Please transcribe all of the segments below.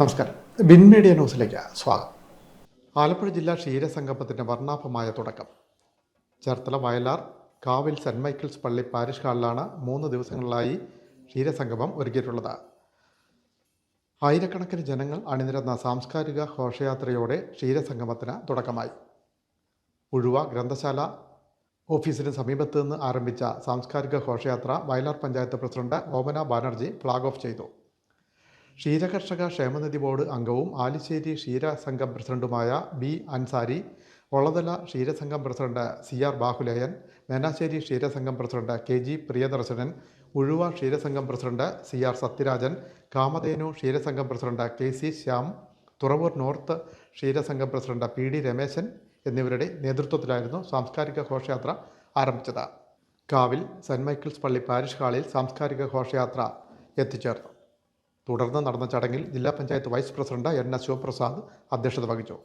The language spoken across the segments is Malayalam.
നമസ്കാരം. ബിൻ മീഡിയ ന്യൂസിലേക്ക് സ്വാഗതം. ആലപ്പുഴ ജില്ലാ ക്ഷീരസംഗമത്തിന്റെ വർണാഭമായ തുടക്കം. ചേർത്തല വയലാർ കാവിൽ സെന്റ് മൈക്കിൾസ് പള്ളി പാരിഷ് ഹാളിലാണ് മൂന്ന് ദിവസങ്ങളിലായി ക്ഷീരസംഗമം ഒരുക്കിയിട്ടുള്ളത്. ആയിരക്കണക്കിന് ജനങ്ങൾ അണിനിരന്ന സാംസ്കാരിക ഘോഷയാത്രയോടെ ക്ഷീരസംഗമത്തിന് തുടക്കമായി. ഉഴുവ ഗ്രന്ഥശാല ഓഫീസിന് സമീപത്ത് നിന്ന് ആരംഭിച്ച സാംസ്കാരിക ഘോഷയാത്ര Vayalar panchayat president Omana Banerjee flag off ചെയ്തു. ക്ഷീരകർഷക ക്ഷേമനിധി ബോർഡ് അംഗവും ആലിശ്ശേരി ക്ഷീരസംഘം പ്രസിഡന്റുമായ B Ansari Olathala ക്ഷീരസംഘം president C R Bahuleyan Menassery ക്ഷീരസംഘം president K G Priyadarshanan Uzhuva ക്ഷീരസംഘം president C R Sathyarajan Kamadhenu ക്ഷീരസംഘം president K C Shyam Thuravoor north ക്ഷീരസംഘം president P D Rameshan എന്നിവരുടെ നേതൃത്വത്തിലായിരുന്നു സാംസ്കാരിക ഘോഷയാത്ര ആരംഭിച്ചത്. കാവിൽ സെന്റ് മൈക്കിൾസ് പള്ളി പാരിഷ് ഹാളിൽ സാംസ്കാരിക ഘോഷയാത്ര എത്തിച്ചേർന്നു. തുടർന്ന് നടന്ന ചടങ്ങിൽ ജില്ലാ panchayat vice president N S Sivaprasad അധ്യക്ഷത വഹിച്ചു.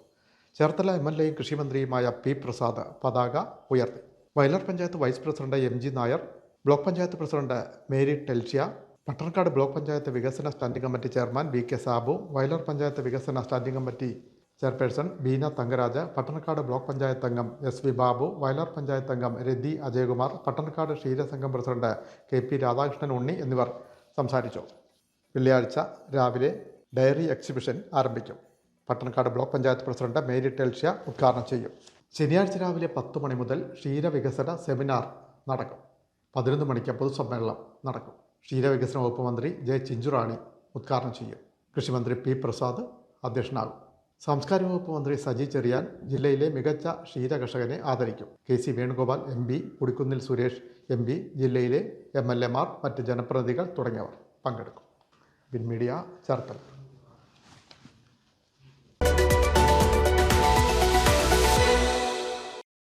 ചേർത്തല എം എൽ എയും കൃഷിമന്ത്രിയുമായ പി പ്രസാദ് പതാക ഉയർത്തി. Vayalar panchayat vice president M G Nair block panchayat president Mary Telshya Pattanakkad block panchayat വികസന standing committee chairman V K Sabu Vayalar panchayat വികസന standing committee chairperson Beena Thankaraj Pattanakkad block panchayat അംഗം എസ് വി ബാബു വയലാർ പഞ്ചായത്ത് അംഗം Rathi Ajayakumar Pattanakkad ക്ഷീരസംഘം president K P Radhakrishnan Unni എന്നിവർ സംസാരിച്ചു. വെള്ളിയാഴ്ച രാവിലെ ഡയറി എക്സിബിഷൻ ആരംഭിക്കും. Pattanakkad block panchayat president Mary Telshya ഉദ്ഘാടനം ചെയ്യും. ശനിയാഴ്ച രാവിലെ പത്ത് മണി മുതൽ ക്ഷീരവികസന സെമിനാർ നടക്കും. പതിനൊന്ന് മണിക്ക് പൊതുസമ്മേളനം നടക്കും. ക്ഷീരവികസന വകുപ്പ് മന്ത്രി ജെ ചിഞ്ചുറാണി ഉദ്ഘാടനം ചെയ്യും. കൃഷിമന്ത്രി പി പ്രസാദ് അധ്യക്ഷനാകും. സാംസ്കാരിക വകുപ്പ് മന്ത്രി സജി ചെറിയാൻ ജില്ലയിലെ മികച്ച ക്ഷീരകർഷകനെ ആദരിക്കും. K C Venugopal M P Kodikunnil Suresh M P ജില്ലയിലെ എം എൽ എമാർ മറ്റ് ജനപ്രതിനിധികൾ തുടങ്ങിയവർ പങ്കെടുക്കും. Bin media Cherthala